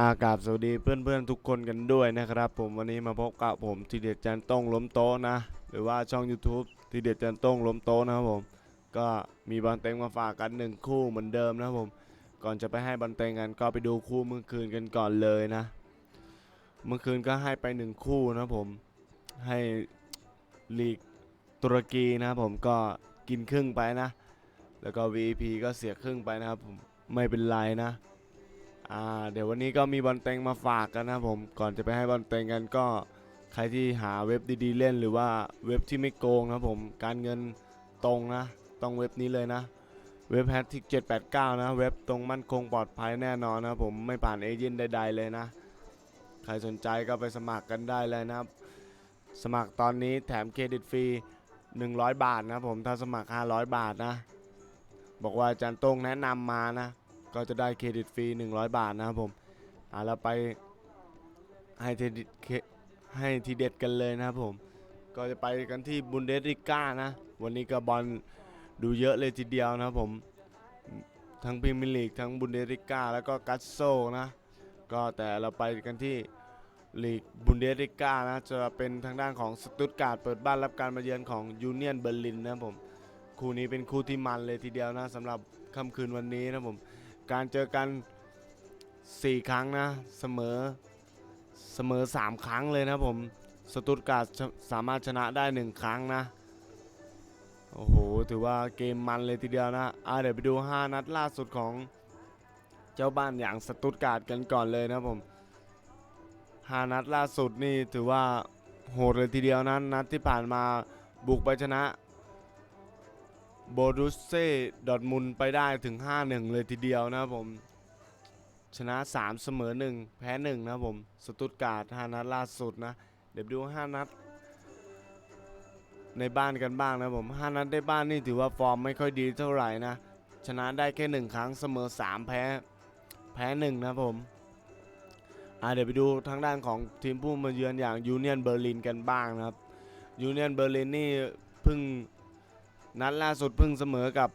อากาบสวัสดีเพื่อนๆ ทุกคนกันด้วยนะครับ ผมวันนี้มาพบกับผมทีเด็ดจันต้องล้มโต๊ะนะ หรือว่าช่อง YouTube ทีเด็ดจันต้องล้มโต๊ะนะครับผมก็มีบอลเต็งมาฝากกันหนึ่งคู่เหมือนเดิมนะครับผม ก่อนจะไปให้บอลเต็งกันก็ไปดูคู่เมื่อคืนกันก่อนเลยนะ เมื่อคืนก็ให้ไปหนึ่งคู่นะครับผมให้ลีกตุรกีนะครับผมก็กินครึ่งไปนะ แล้วก็ VP ก็เสียครึ่งไปนะครับผมไม่เป็นไรนะ อ่าเดี๋ยววันนี้ก็มีบอลเต็งมาฝากกันนะผมก่อนจะไปให้บอลเต็งกันก็ใครที่หาเว็บดีๆเล่นหรือว่าเว็บที่ไม่โกงนะครับผมการเงินตรงนะต้องเว็บนี้เลยนะ เว็บแฮททิก789 นะ เว็บตรงมั่นคงปลอดภัยแน่นอนนะผมไม่ผ่านเอเจนต์ใดๆเลยนะ ใครสนใจก็ไปสมัครกันได้เลยนะครับ สมัครตอนนี้แถมเครดิตฟรี 100 บาทนะผมถ้าสมัคร 500 บาทนะ บอกว่าอาจารย์ตรงแนะนำมานะ ก็จะได้เครดิตฟรี100 บาทนะครับผมอ่าเราไปให้เด็ดเคให้ทีเด็ดกันเลยนะครับผมก็จะไปกันที่บุนเดสลิก้านะ วันนี้ก็บอลดูเยอะเลยทีเดียวนะครับผมทั้งพรีเมียร์ลีกทั้งบุนเดสลิก้าแล้วก็กัสโซนะก็แต่เราไปกันที่ลีกบุนเดสลิก้านะจะเป็นทางด้านของสตุตการ์ดเปิดบ้านรับการมาเยือนของยูเนียนเบอร์ลินนะครับผมคู่นี้เป็นคู่ที่มันเลยทีเดียวนะสำหรับค่ำคืนวันนี้นะครับผม การเจอกัน 4 ครั้งนะ เสมอเสมอ 3 ครั้งเลยนะผม สตุตการ์ดสามารถชนะได้ 1 ครั้งนะ โอ้โห ถือว่าเกมมันเลยทีเดียวนะอ่าเดี๋ยวไปดู 5 นัดล่าสุดของเจ้าบ้านอย่างสตุตการ์ดกันก่อนเลยนะผม 5 นัดล่าสุดนี่ถือว่าโหดเลยทีเดียวนะนัดที่ผ่านมาบุกไปชนะ โบรุสเซ่ดอร์ทมุนไปได้ถึง 5-1 เลยทีเดียวนะครับผม ชนะ 3 เสมอ 1 แพ้ 1 นะครับผม สตุตการ์ด5นัดล่าสุดนะ เดี๋ยวดู 5 นัด ในบ้านกันบ้างนะผม 5 นัดในบ้านนี่ถือว่าฟอร์มไม่ค่อยดีเท่าไหร่นะ ชนะได้แค่ 1 ครั้งเสมอ 3 แพ้ แพ้ 1 นะผมอ่าเดี๋ยวไปดูทางด้านของทีมผู้มาเยือนอย่างยูเนียนเบอร์ลินกันบ้างนะครับยูเนียนเบอร์ลินนี่เพิ่ง นัดล่าสุดเพิ่งเสมอกับ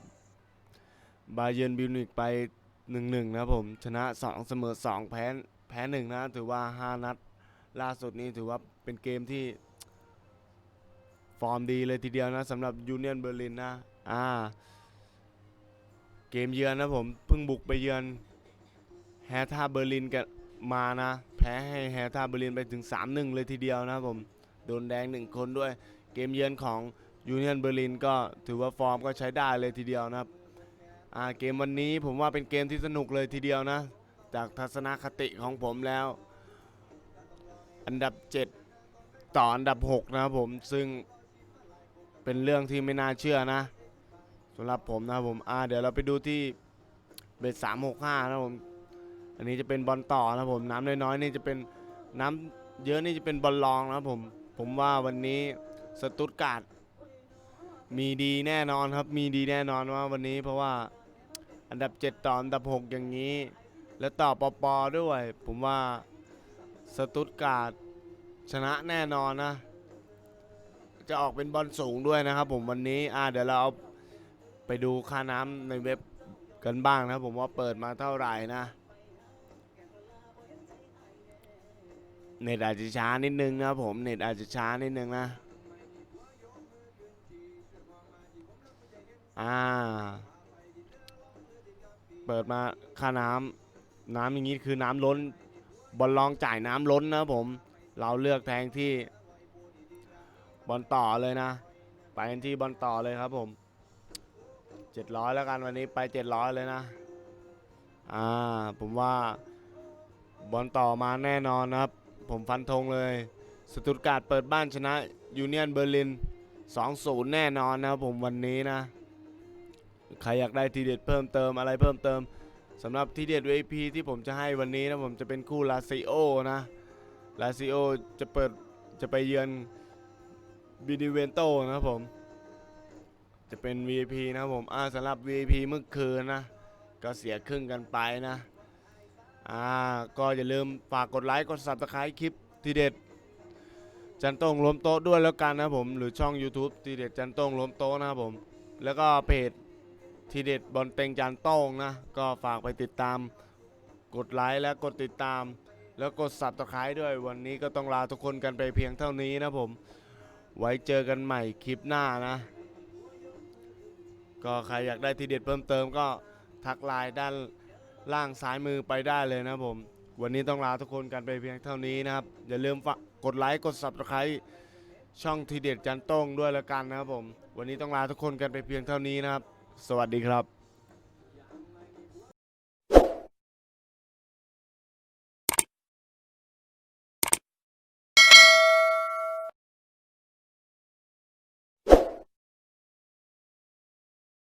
บาเยิร์นบิวนิกไป1-1นะครับผมชนะ 2 เสมอ 2 แพ้แพ้1นะถือว่า 5 นัดล่าสุดนี้ถือว่าเป็นเกมที่ ฟอร์มดีเลยทีเดียวนะสำหรับยูเนียนเบอร์ลินนะอ่าเกมเยือนนะผมเพิ่งบุกไปเยือนแฮท่าเบอร์ลินกันมานะ แพ้ให้แฮท่าเบอร์ลินไปถึง 3-1 เลยทีเดียวนะผม โดนแดง 1 คนด้วย เกมเยือนของ ยูเนียนเบอร์ลินก็ถือว่าฟอร์มก็ใช้ได้เลยทีเดียวนะครับเกมวันนี้ผมว่าเป็นเกมที่สนุกเลยทีเดียวนะ จากทัศนคติของผมแล้ว อันดับ 7 ต่ออันดับ 6 นะครับผมซึ่งเป็นเรื่องที่ไม่น่าเชื่อนะสำหรับผมนะครับผมอ่าเดี๋ยวเราไปดูที่เบสสามหกห้านะครับผมอันนี้จะเป็นบอลต่อนะครับผมน้ำน้อยๆนี่จะเป็นน้ำเยอะนี่จะเป็นบอลรองนะครับผมผมว่าวันนี้สตุตการ์ด มีดีแน่นอนครับ มีดีแน่นอนว่าวันนี้เพราะว่าอันดับ 7 ต่ออันดับ 6 อย่างนี้ แล้วต่อปอปอด้วย ผมว่าสตุตการ์ดชนะแน่นอนนะ จะออกเป็นบอลสูงด้วยนะครับ ผมวันนี้อ่าเดี๋ยวเราเอาไปดูค่าน้ำในเว็บกันบ้างนะผมว่าเปิดมาเท่าไหร่นะเน็ตอาจจะช้านิดนึงนะผมเน็ตอาจจะช้านิดนึงนะ อ่า เปิดมาค่าน้ำน้ำอย่างนี้คือน้ำล้น บอลลองจ่ายน้ำล้นนะผม เราเลือกแทงที่บอลต่อเลยนะ ไปกันที่บอลต่อเลยครับผม700แล้วกันวันนี้ไป700เลยนะ อ่า ผมว่าบอลต่อมาแน่นอนนะครับ ผมฟันธงเลย สตุตการ์ดเปิดบ้านชนะยูเนียนเบอร์ลิน 2-0 แน่นอนนะครับผมวันนี้นะ ใครอยากได้ทีเด็ดเพิ่มเติมอะไรเพิ่มเติมสำหรับทีเด็ด VIP ที่ผมจะให้วันนี้นะผมจะเป็นคู่ลาซิโอนะลาซิโอจะเปิดจะไปเยือนบิดิเวนโตนะครับผม จะเป็น VIP นะผมอ่าสำหรับ VIP เมื่อคืนนะ ก็เสียครึ่งกันไปนะอ่าก็อย่าลืมฝากกดไลค์กด subscribe คลิปทีเด็ด จันโต้งรวมโต๊ะด้วยแล้วกันนะผม หรือช่อง YouTube ทีเด็ดจันโต้งรวมโต๊ะนะครับผม แล้วก็เพจ ทีเด็ดบอลเต็งจานโต้งนะ ก็ฝากไปติดตาม กดไลค์และกดติดตาม แล้วกด subscribe ด้วย วันนี้ก็ต้องลาทุกคนกันไปเพียงเท่านี้นะผม ไว้เจอกันใหม่คลิปหน้านะ ก็ใครอยากได้ทีเด็ดเพิ่มเติมก็ทักไลน์ด้านล่างซ้ายมือไปได้เลยนะผม วันนี้ต้องลาทุกคนกันไปเพียงเท่านี้นะครับ อย่าลืมฝากกดไลค์กด subscribe ช่องทีเด็ดจันต้งด้วยล้วกันนะครับผม วันนี้ต้องลาทุกคนกันไปเพียงเท่านี้นะครับ สวัสดีครับ